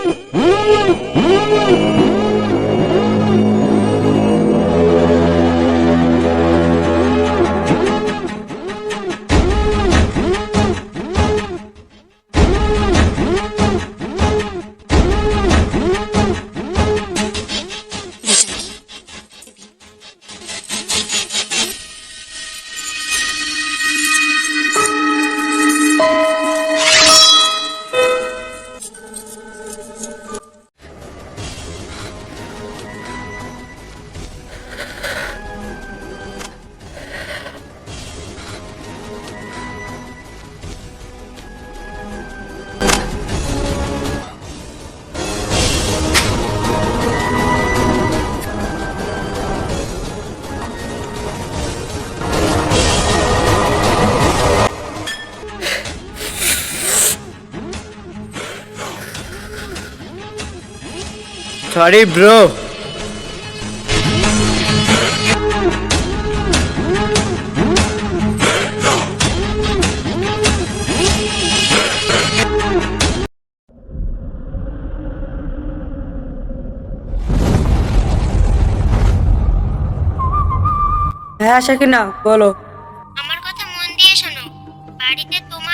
Mm-hmm. Sorry bro হ্যাঁ সাকিনা বলো। আমার কথা মন দিয়ে শোনো। বাড়িতে তোমার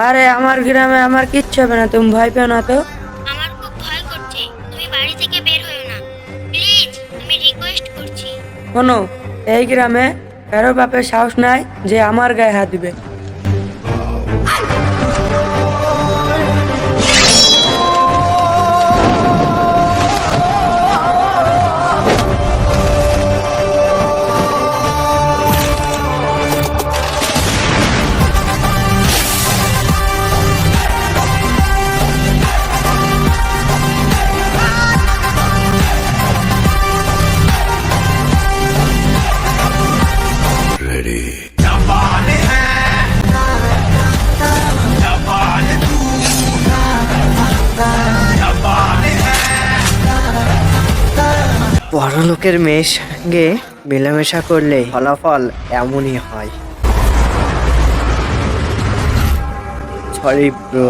আরে আমার গ্রামে আমার কিচ্ছু হবে না তুমি ভয় পেও না তো। আমার খুব ভয় করছে তুমি বাড়ি থেকে বের না। প্লিজ আমি রিকোয়েস্ট করছি। শোনো এই গ্রামে কারও বাপের সাহস নাই যে আমার গায়ে হাত দিবে। বড় লোকের মেয়ের সঙ্গে মেলামেশা করলে ফলাফল এমনই হয়। সরি ব্রো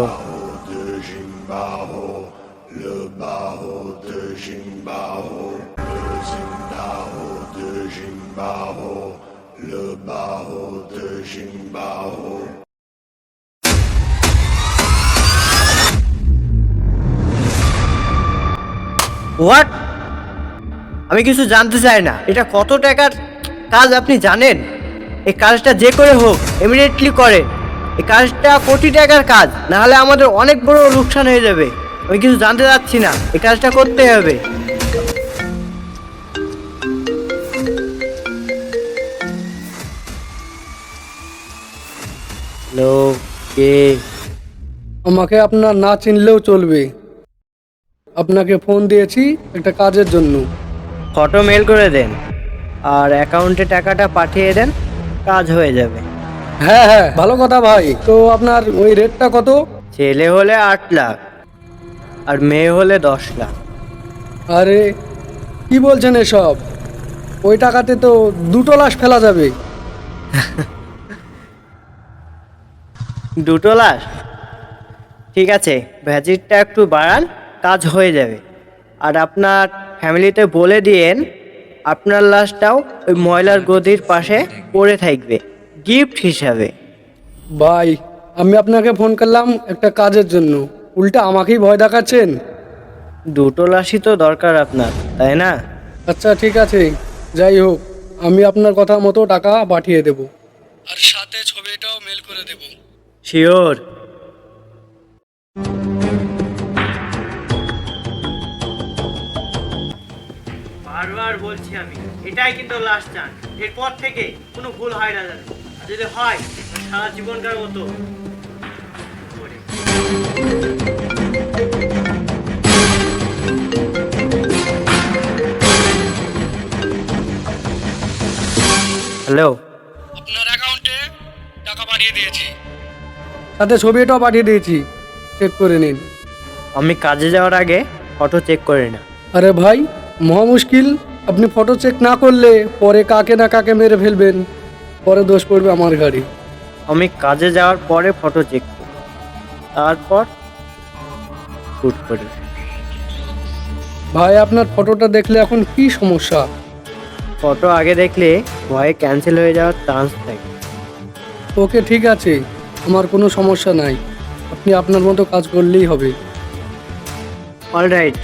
হোয়াট আমি কিছু জানতে চাই না। এটা কত টাকার কাজ আপনি জানেন? এই কাজটা যে করে হোক ইমিডিয়েটলি করে এই কাজটা কোটি টাকার কাজ না হলে আমাদের অনেক বড় লোকসান হয়ে যাবে। আমি কিছু জানতে চাচ্ছি না এই কাজটা করতে হবে। হ্যালো কে? আমাকে আপনার না চিনলেও চলবে। আপনাকে ফোন দিয়েছি একটা কাজের জন্য। ফটো মেল করে দেন আর অ্যাকাউন্টে টাকাটা পাঠিয়ে দেন কাজ হয়ে যাবে। হ্যাঁ হ্যাঁ ভালো কথা ভাই। তো আপনার ওই রেটটা কত? ছেলে হলে আট লাখ আর মেয়ে হলে দশ লাখ। আরে কি বলছেন এসব? ওই টাকাতে তো দুটো লাশ ফেলা যাবে। দুটো লাশ? ঠিক আছে ভ্যাজিটটা একটু বাড়ান কাজ হয়ে যাবে। আর আপনার ফ্যামিলিতে বলে দিয়েন আপনার লাশটাও ওই ময়লার গদির পাশে পড়ে থাকবে গিফট হিসাবে। ভাই আমি আপনাকে ফোন করলাম একটা কাজের জন্য। উল্টা আমাকেই ভয় দেখাচ্ছেন? দুটো লাশই তো দরকার আপনার তাই না? আচ্ছা ঠিক আছে। যাই হোক আমি আপনার কথা মতো টাকা পাঠিয়ে দেব। আর সাথে ছবিটাও মেল করে দেব। শিওর। এটাই কিন্তু লাস্ট চান্স এরপর থেকে কোনো ভুল হয় না যাবে আর যদি হয় সারা জীবনকার মতো। হ্যালো। আপনার অ্যাকাউন্টে টাকা পাঠিয়ে দিয়েছি। সাথে ছবিটাও পাঠিয়ে দিয়েছি। চেক করে নিন। আমি কাজে যাওয়ার আগে ফটো চেক করে না আরে ভাই মহা মুশকিল। আপনি ফটো চেক না করলে পরে কাকে না কাকে মেরে ফেলবেন পরে দোষ পড়বে আমার গাড়ি। আমি কাজে যাওয়ার পরে ফটো চেক করি তারপর শ্যুট করি। ভাই আপনার ফটোটা দেখলে এখন কি সমস্যা? ফটো আগে দেখলে ভয়ে ক্যান্সেল হয়ে যাওয়ার চান্স থাকে। ওকে ঠিক আছে আমার কোনো সমস্যা নাই। আপনি আপনার মতো কাজ করলেই হবে। অলরাইট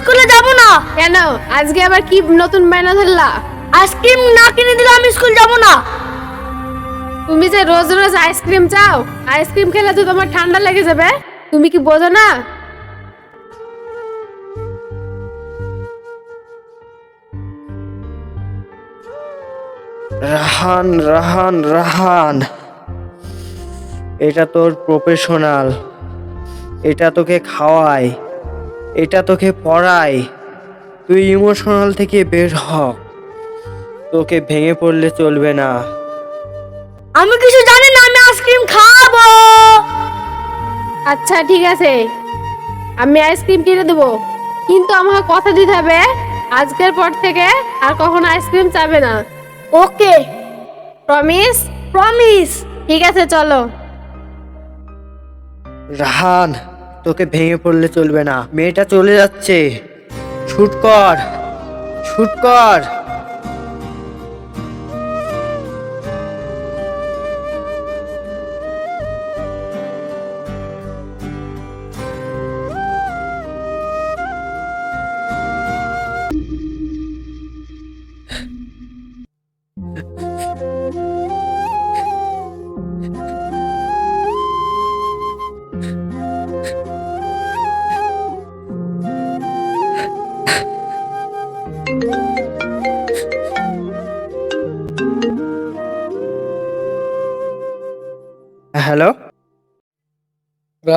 স্কুলে যাব না। কেন? আজকে আবার কি নতুন বায়না ধরলা? আইসক্রিম না কিনে দিলে আমি স্কুল যাব না। তুমি যে রোজ রোজ আইসক্রিম চাও আইসক্রিম খেলে তো তোমার ঠান্ডা লেগে যাবে। তুমি কি বোঝো না? রাহান রাহান রাহান। এটা তোর প্রফেশনাল এটা তোকে খাওয়ায়। এটা তোকে পড়ায়। তুই ইমোশনাল থেকে বের হ। তোকে ভেঙে পড়লে চলবে না। আমি কিছু জানি না আমি আইসক্রিম খাব। আচ্ছা ঠিক আছে। আমি আইসক্রিম কিনে দেবো। কিন্তু আমাকে কথা দিতে হবে আজকের পর থেকে আর কখনো আইসক্রিম চাবে না। ওকে। প্রমিস প্রমিস ঠিক আছে চলো। রাহান! তোকে ভেঙে পড়লে চলবে না। মেয়েটা চলে যাচ্ছে। শুট কর। শুট কর।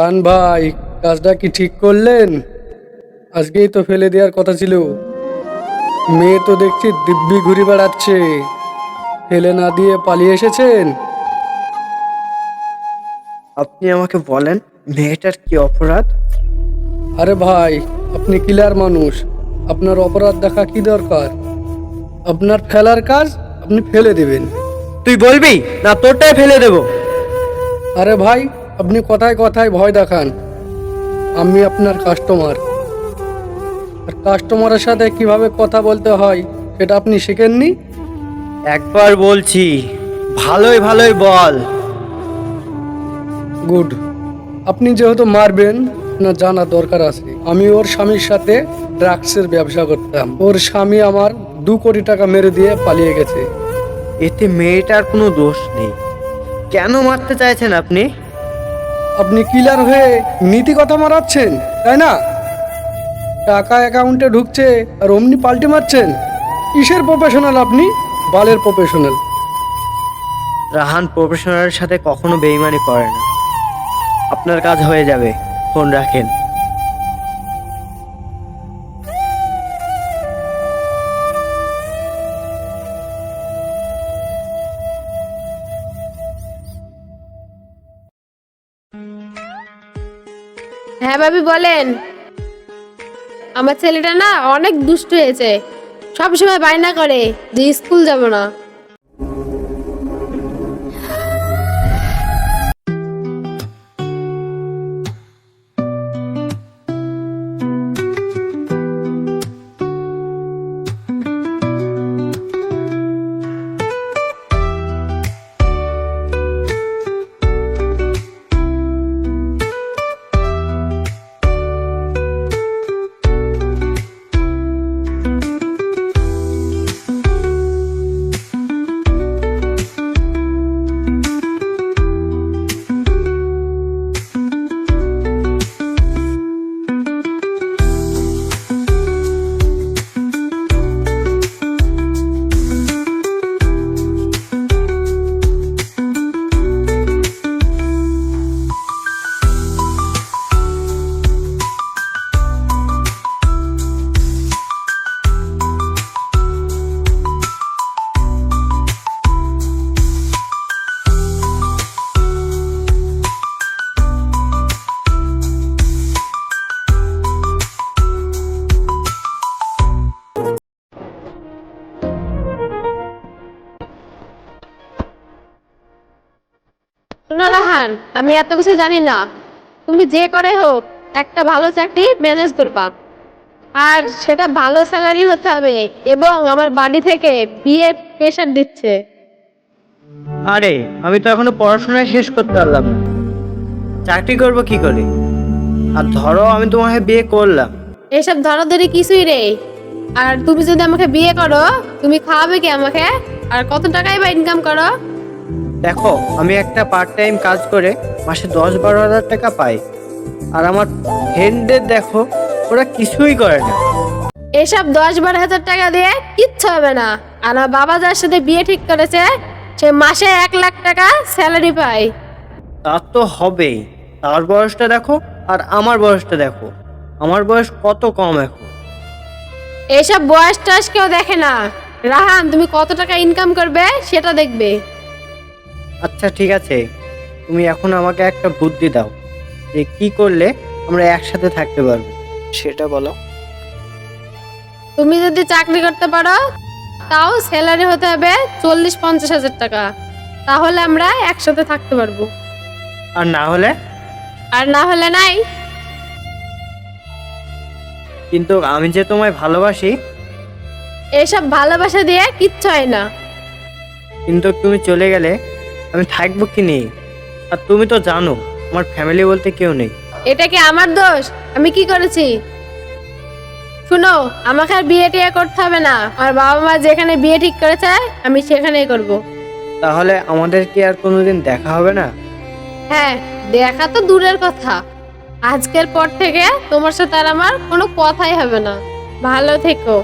রান ভাই কাজটা কি ঠিক করলেন? আজকেই তো ফেলে দেওয়ার কথা ছিল। মেয়ে তো দেখছি দিব্যি ঘুরে বেড়াচ্ছে। ফেলে না দিয়ে পালিয়ে এসেছেন? আপনি আমাকে বলেন মেয়েটার কি অপরাধ? আরে ভাই আপনি কিলার মানুষ। আপনার অপরাধ দেখা কি দরকার? আপনার ফেলার কাজ আপনি ফেলে দেবেন। তুই বলবি না তোরটাই ফেলে দেবো। আরে ভাই আপনি কথায় কথায় ভয় দেখান। আমি আপনার কাস্টমার আর কাস্টমারের সাথে কীভাবে কথা বলতে হয় সেটা আপনি শিখেননি? একবার বলছি ভালোই ভালোই বল। গুড আপনি যেহেতু মারবেন না জানা দরকার আছে। আমি ওর স্বামীর সাথে ড্রাগসের ব্যবসা করতাম। ওর স্বামী আমার দু কোটি টাকা মেরে দিয়ে পালিয়ে গেছে। এতে মেয়েটার কোনো দোষ নেই। কেন মারতে চাইছেন আপনি? আপনি কিলার হয়ে নীতি কথা মারাচ্ছেন, তাই না? টাকা অ্যাকাউন্টে ঢুকছে আর অমনি পাল্টে মারছেন। কিসের প্রফেশনাল আপনি? বালের প্রফেশনাল রাহান প্রফেশনালের সাথে কখনো বেইমানি করে না। আপনার কাজ হয়ে যাবে, ফোন রাখেন। হ্যাঁ ভাবি, বলেন। আমার ছেলেটা না অনেক দুষ্ট হয়েছে। সবসময় বায়না করে যে স্কুল যাব না। রাহান আমি এত কিছু জানি না। তুমি যে করে হোক একটা ভালো চাকরি ম্যানেজ করবা আর সেটা ভালো স্যালারি হতে হবে এবং আমার বাড়ি থেকে বিয়ে প্রেশার দিচ্ছে। আরে আমি তো এখনও পড়াশোনা শেষ করতে পারলাম না। চাকরি করব কি করে? আর ধরো আমি তোমাকে বিয়ে করলাম। এসব ধরাধরি কিছুই রে আর তুমি যদি আমাকে বিয়ে করো তুমি খাওয়াবে কি আমাকে? আর কত টাকাই বা ইনকাম করো? দেখো আমি একটা পার্ট টাইম কাজ করে মাসে দশ বারো হাজার টাকা পাই। আর আমার ফ্রেন্ডদের দেখো ওরা কিছুই করে না। এসব দশ বারো হাজার টাকা দিয়ে কিচ্ছু হবে না। আর আমার বাবা যার সাথে বিয়ে ঠিক করেছে সে মাসে এক লাখ টাকা স্যালারি পায়। তা তো হবেই। তার বয়সটা দেখো আর আমার বয়সটা দেখো। আমার বয়স কত কম এখন? এসব বয়স টয়স কেউ দেখে না। রাহান তুমি কত টাকা ইনকাম করবে সেটা দেখবে। আচ্ছা ঠিক আছে। তুমি এখন আমাকে একটা বুদ্ধি দাও যে কি করলে আমরা একসাথে থাকতে পারব। সেটা বলো। তুমি যদি চাকরি করতে পারো তাও স্যালারি হতে হবে চল্লিশ পঞ্চাশ হাজার টাকা। তাহলে আমরা একসাথে থাকতে পারব। আর না হলে? আর না হলে নাই। কিন্তু আমি যে তোমায় ভালোবাসি? এসব ভালোবাসা দিয়ে কিচ্ছু হয় না। কিন্তু তুমি চলে গেলে আমি থাকব কি নেই? আর তুমি তো জানো আমার ফ্যামিলি বলতে কেউ নেই। এটা কি আমার দোষ? আমি কি করেছি? শুনো আমাকে আর বিয়ে টিয়ে করতে হবে না। আমার বাবা মা যেখানে বিয়ে ঠিক করেছে আমি সেখানেই করব। তাহলে আমাদের কি আর কোনোদিন দেখা হবে না? হ্যাঁ দেখা তো দূরের কথা। আজকের পর থেকে তোমার সাথে আর আমার কোনো কথাই হবে না। ভালো থেকো।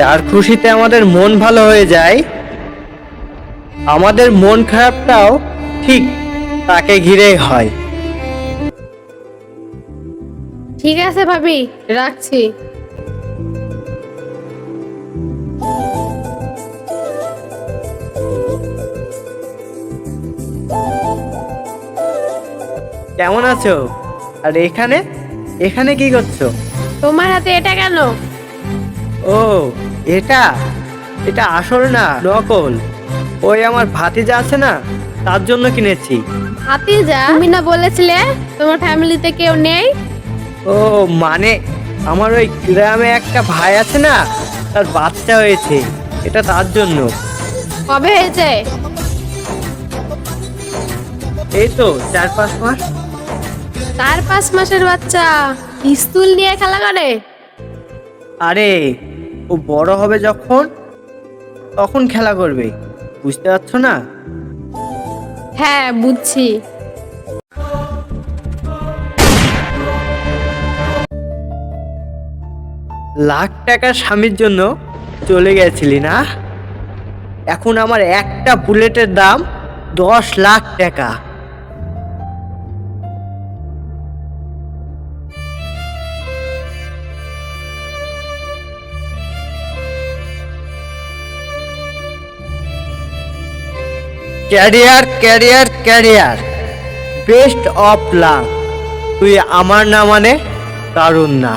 যার খুশিতে আমাদের মন ভালো হয়ে যায় আমাদের মন খারাপটাও ঠিক তাকে ঘিরেই হয়। ঠিক আছে ভাবি রাখছি। কেমন আছো? আর এখানে? এখানে কি করছ? তোমার হাতে এটা কেন? ও এটা? এটা আসল না নকল? ওই আমার ভাতিজা আছে না তার জন্য কিনেছি। যা তুমি না বলেছিলে তোমার ফ্যামিলিতে কেউ নেই? ও মানে আমার ওই গ্রামে একটা ভাই আছে না তার বাচ্চা হয়েছে এটা তার জন্য। কবে হয়েছে? এই তো চার পাঁচ মাস। চার পাঁচ মাসের বাচ্চা স্কুল নিয়ে খেলা করে? আরে ও বড় হবে যখন তখন খেলা করবে। বুঝতে পারছ না? হ্যাঁ বুঝছি। লাখ টাকা স্বামীর জন্য চলে গেছিলি না? এখন আমার একটা বুলেটের দাম দশ লাখ টাকা। Career career career. Best of luck তুই আমার না মানে কারণ না।